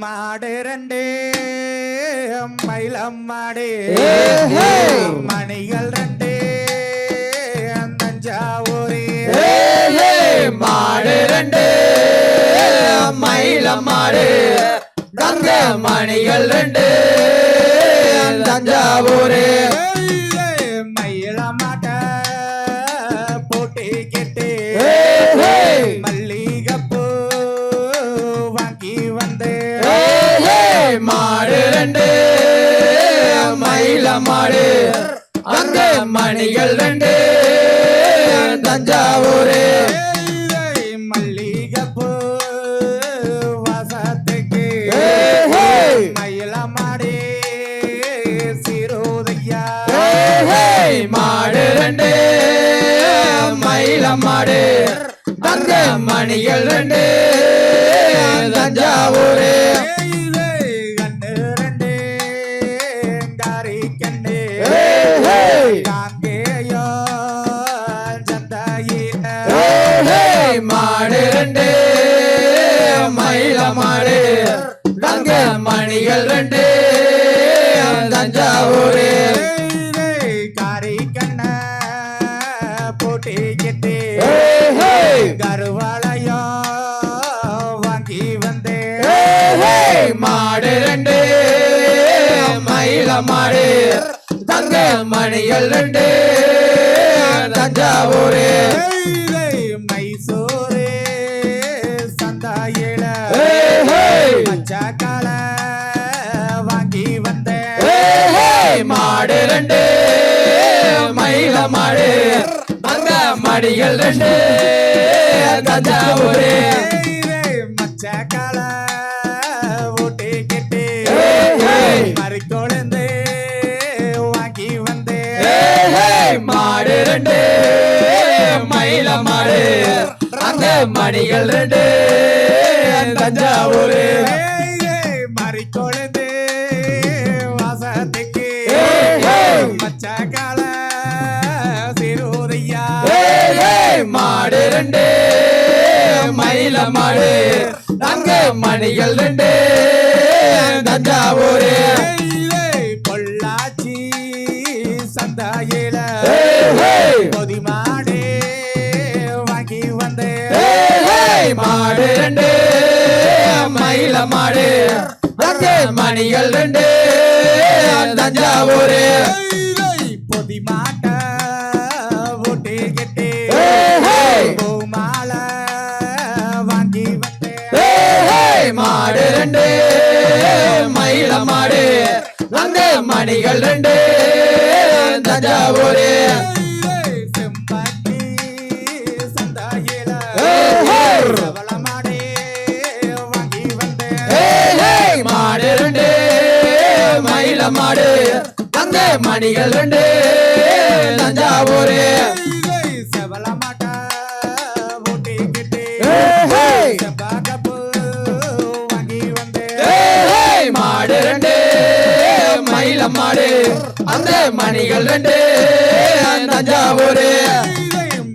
மாடு ரெண்டு மயிலம் மாடு. மணிகள் ரெண்டு தஞ்சாவூரி மாடு ரெண்டு மயில மாடு. தங்க மணிகள் ரெண்டு தஞ்சாவூரு மாடு. தங்க மணிகள் ரெண்டு. தஞ்சாவூரு. மல்லிகைப்பூ வாசத்துக்கு. மயில மாடி சிறுதையா மாடு ரெண்டு. மயில மாடு மணிகள் ரெண்டு. தஞ்சாவூரு. மணிகள் ரெண்டு தஞ்சாவூரே. காரி கண்ண போட்டி கெட்டு கருவாலயம் வாங்கி வந்தே மாடு ரெண்டு மயில மாடு. தங்க மணிகள் ரெண்டு தஞ்சாவூரே. மைசூர் மாடு. அந்த மணிகள் ரெண்டு. தஞ்சாவூரு மச்சாக்கால ஊட்டி கெட்டு மறிக்கொழுந்து வாங்கி வந்தேன் மாடு ரெண்டு. மயில மாடு. தங்க மணிகள் ரெண்டு. தஞ்சாவூரு மாடு. தங்க மணிகள் ரெண்டு. தஞ்சாவூரு பொள்ளாச்சி சந்தாயில. பொதிமாடு வாங்கி வந்தேன் ஏலே மாடு ரெண்டு. மயில மாடு. தங்க மணிகள் ரெண்டு. தஞ்சாவூரு ரெண்டு மயில மாடு. தங்க மணிகள் ரெண்டு தஞ்சாவூர் மாடு வாங்கி ரெண்டு மயில மாடு. மணிகள் ரெண்டு தஞ்சாவூரே அந்த மணிகள் ரெண்டு தஞ்சாவூரு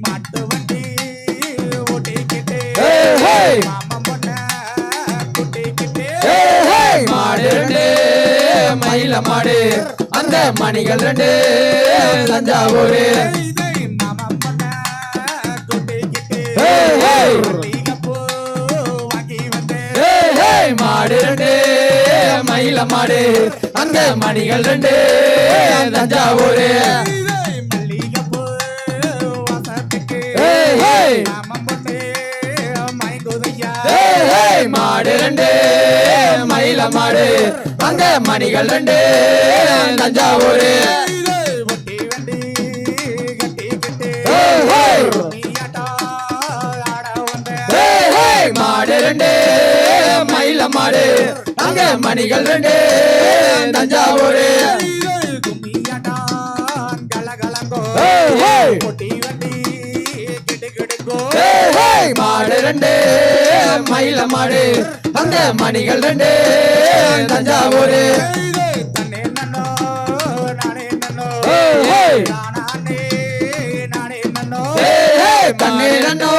மாட்டு வண்டி ஓட்டிக்கிட்டு மாடு ரெண்டு மயில மாடு. அந்த மணிகள் ரெண்டு தஞ்சாவூரு மாமன் பொண்ண மயில மாடு அந்த மணிகள் ரெண்டு. தஞ்சாவூர். மாடு ரெண்டு. மயில மாடு அந்த மணிகள் ரெண்டு. தஞ்சாவூர். மாடு. அங்க மணிகள் ரெண்டு தஞ்சாவூரு. மாடு ரெண்டு மயில மாடு. அந்த மணிகள் ரெண்டு தஞ்சாவூரு. நானே நானே நானே கண்ணே நன்னோ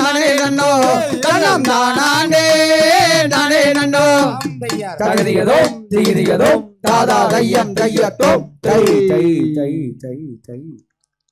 நானே நன்னோ. கண்ணம் நானே நானே நன்னோ தாம் தையார் தாதா தையம் தையத்தோ. தை தை தை தை தை.